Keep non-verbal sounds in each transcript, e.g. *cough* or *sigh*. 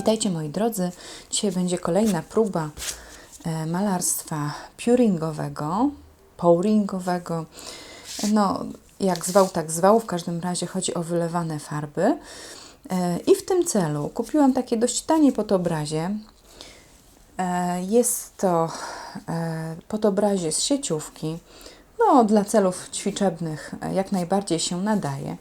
Witajcie moi drodzy. Dzisiaj będzie kolejna próba e, malarstwa puringowego, pouringowego. No, jak zwał, tak zwał. W każdym razie chodzi o wylewane farby. E, I w tym celu kupiłam takie dość tanie podobrazie. E, Jest to podobrazie z sieciówki. No, dla celów ćwiczebnych jak najbardziej się nadaje.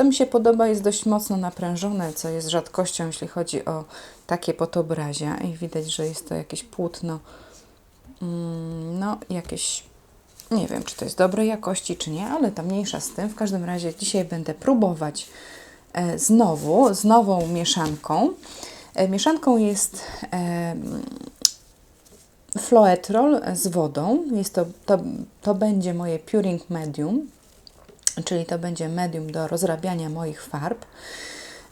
Co mi się podoba, jest dość mocno naprężone, co jest rzadkością, jeśli chodzi o takie potobrazia. I widać, że jest to jakieś płótno, mm, no jakieś, nie wiem, czy to jest dobrej jakości, czy nie, ale to mniejsza z tym. W każdym razie dzisiaj będę próbować e, znowu, z nową mieszanką. E, Mieszanką jest floetrol z wodą. Jest to, to, to będzie moje puring medium, czyli to będzie medium do rozrabiania moich farb.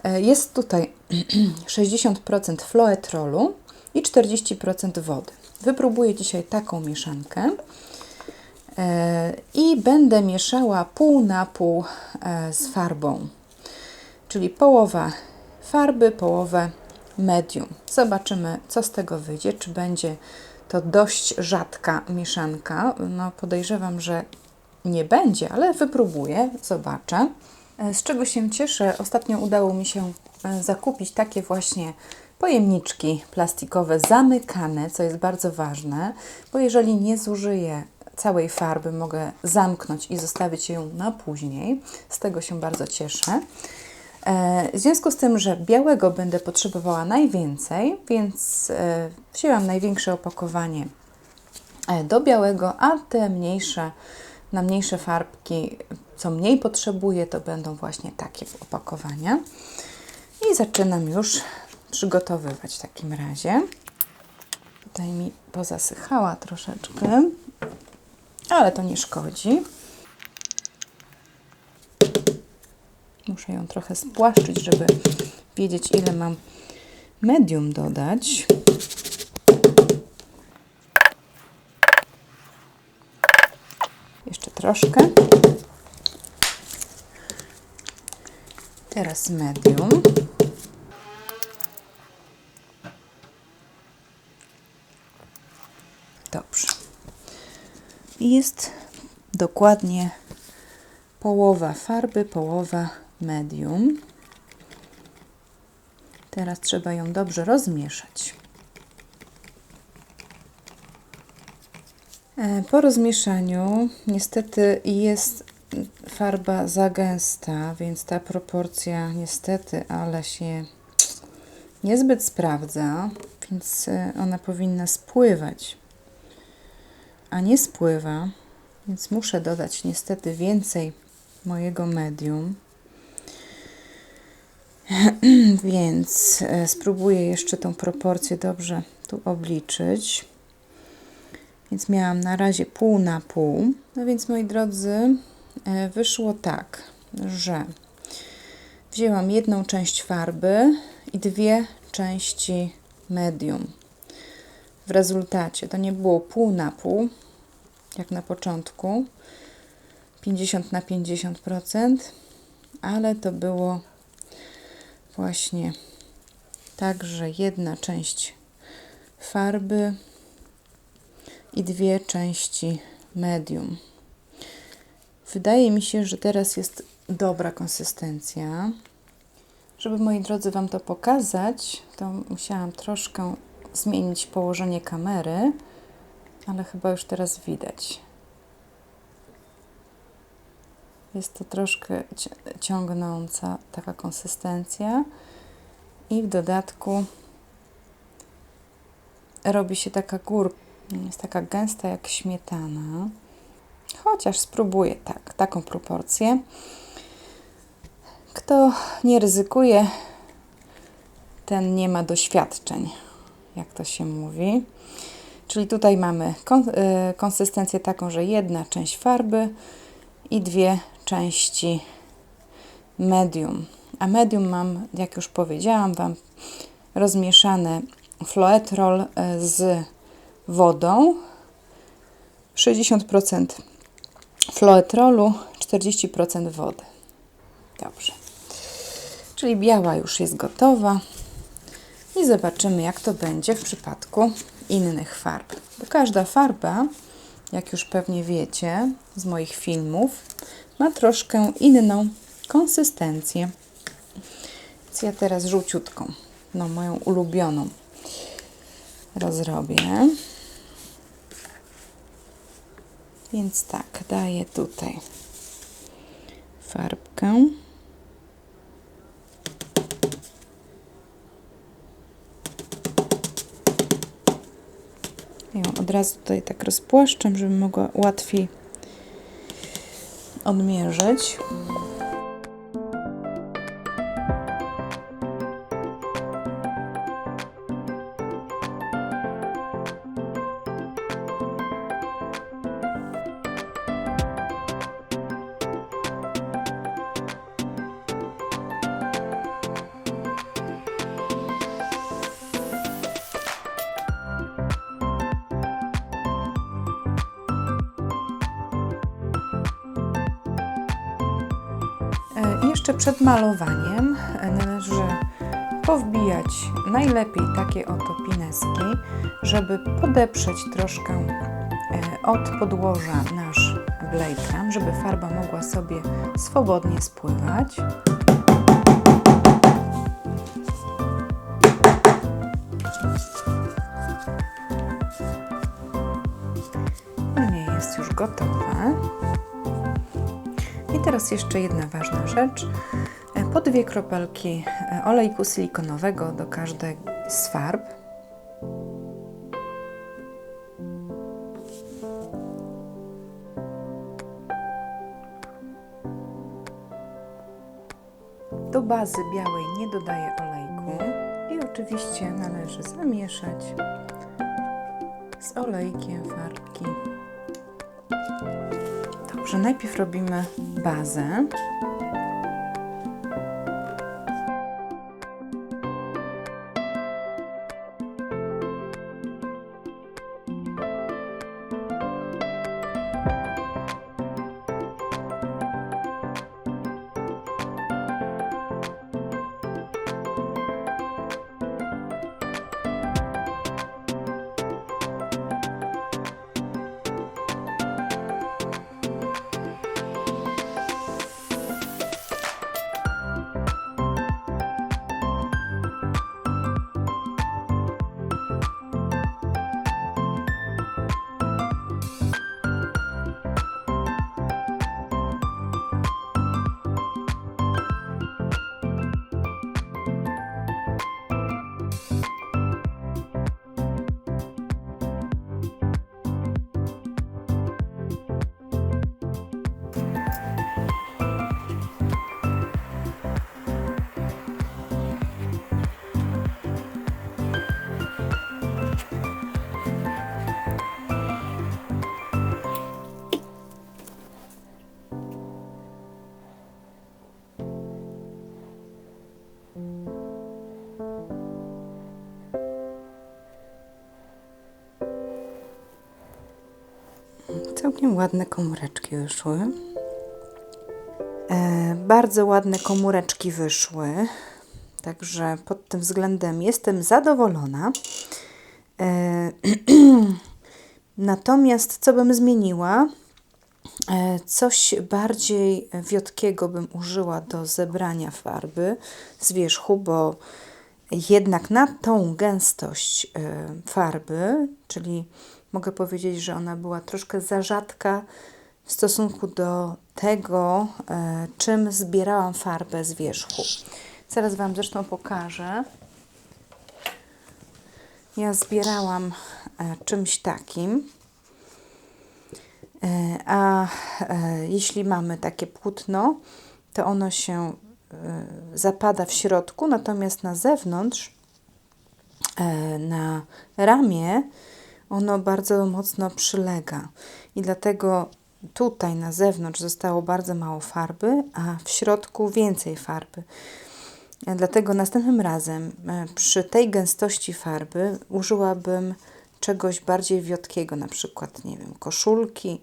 E, Jest tutaj *clears throat* 60% floetrolu i 40% wody. Wypróbuję dzisiaj taką mieszankę E, i będę mieszała pół na pół e, z farbą, czyli połowa farby, połowę medium. Zobaczymy, co z tego wyjdzie, czy będzie to dość rzadka mieszanka. No, podejrzewam, że nie będzie, ale wypróbuję, zobaczę. E, Z czego się cieszę, ostatnio udało mi się e, zakupić takie właśnie pojemniczki plastikowe zamykane, co jest bardzo ważne, bo jeżeli nie zużyję całej farby, mogę zamknąć i zostawić ją na później. Z tego się bardzo cieszę. E, W związku z tym, że białego będę potrzebowała najwięcej, więc wzięłam największe opakowanie do białego, a te mniejsze, na mniejsze farbki, co mniej potrzebuję, to będą właśnie takie opakowania. I zaczynam już przygotowywać w takim razie. Tutaj mi pozasychała troszeczkę, ale to nie szkodzi. Muszę ją trochę spłaszczyć, żeby wiedzieć, ile mam medium dodać. Jeszcze troszkę. Teraz medium. Dobrze. Jest dokładnie połowa farby, połowa medium. Teraz trzeba ją dobrze rozmieszać. Po rozmieszaniu niestety jest farba za gęsta, więc ta proporcja niestety, ale się niezbyt sprawdza, więc e, ona powinna spływać, a nie spływa, więc muszę dodać niestety więcej mojego medium. *clears throat* Więc e, spróbuję jeszcze tą proporcję dobrze tu obliczyć. Więc miałam na razie pół na pół. No więc moi drodzy, e, wyszło tak, że wzięłam jedną część farby i dwie części medium. W rezultacie to nie było pół na pół, jak na początku, 50 na 50%, ale to było właśnie tak, że jedna część farby i dwie części medium. Wydaje mi się, że teraz jest dobra konsystencja. Żeby moi drodzy Wam to pokazać, to musiałam troszkę zmienić położenie kamery, ale chyba już teraz widać. Jest to troszkę ci- ciągnąca taka konsystencja i w dodatku robi się taka górka, jest taka gęsta jak śmietana. Chociaż spróbuję tak, taką proporcję. Kto nie ryzykuje, ten nie ma doświadczeń, jak to się mówi. Czyli tutaj mamy y, konsystencję taką, że jedna część farby i dwie części medium. A medium mam, jak już powiedziałam Wam, rozmieszane floetrol y, z wodą. 60% floetrolu, 40% wody. Dobrze. Czyli biała już jest gotowa. i zobaczymy, jak to będzie w przypadku innych farb. Bo każda farba, jak już pewnie wiecie z moich filmów, ma troszkę inną konsystencję. Więc ja teraz żółciutką, no moją ulubioną, rozrobię. Więc tak, daję tutaj farbkę. Ją od razu tutaj tak rozpłaszczam, żeby mogła łatwiej odmierzyć. Jeszcze przed malowaniem e, należy powbijać najlepiej takie oto pineski, żeby podeprzeć troszkę e, od podłoża nasz blade żeby farba mogła sobie swobodnie spływać. No nie jest już gotowe. Teraz jeszcze jedna ważna rzecz. E, Po dwie kropelki e, olejku silikonowego do każdej z farb. Do bazy białej nie dodaję olejku i oczywiście należy zamieszać z olejkiem farbki. Dobrze, najpierw robimy bazę. Całkiem ładne komóreczki wyszły. E, bardzo ładne komóreczki wyszły. Także pod tym względem jestem zadowolona. E, *clears throat* Natomiast co bym zmieniła? E, Coś bardziej wiotkiego bym użyła do zebrania farby z wierzchu, bo jednak na tą gęstość e, farby, czyli mogę powiedzieć, że ona była troszkę za rzadka w stosunku do tego, e, czym zbierałam farbę z wierzchu. Zaraz Wam zresztą pokażę. Ja zbierałam e, czymś takim. E, A jeśli mamy takie płótno, to ono się zapada w środku, natomiast na zewnątrz, na ramię, ono bardzo mocno przylega. I dlatego tutaj na zewnątrz zostało bardzo mało farby, a w środku więcej farby. E, Dlatego następnym razem e, przy tej gęstości farby użyłabym czegoś bardziej wiotkiego, na przykład, nie wiem, koszulki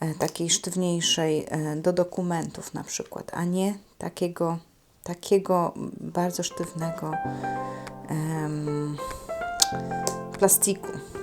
e, takiej sztywniejszej do dokumentów na przykład, a nie takiego, takiego bardzo sztywnego plastiku.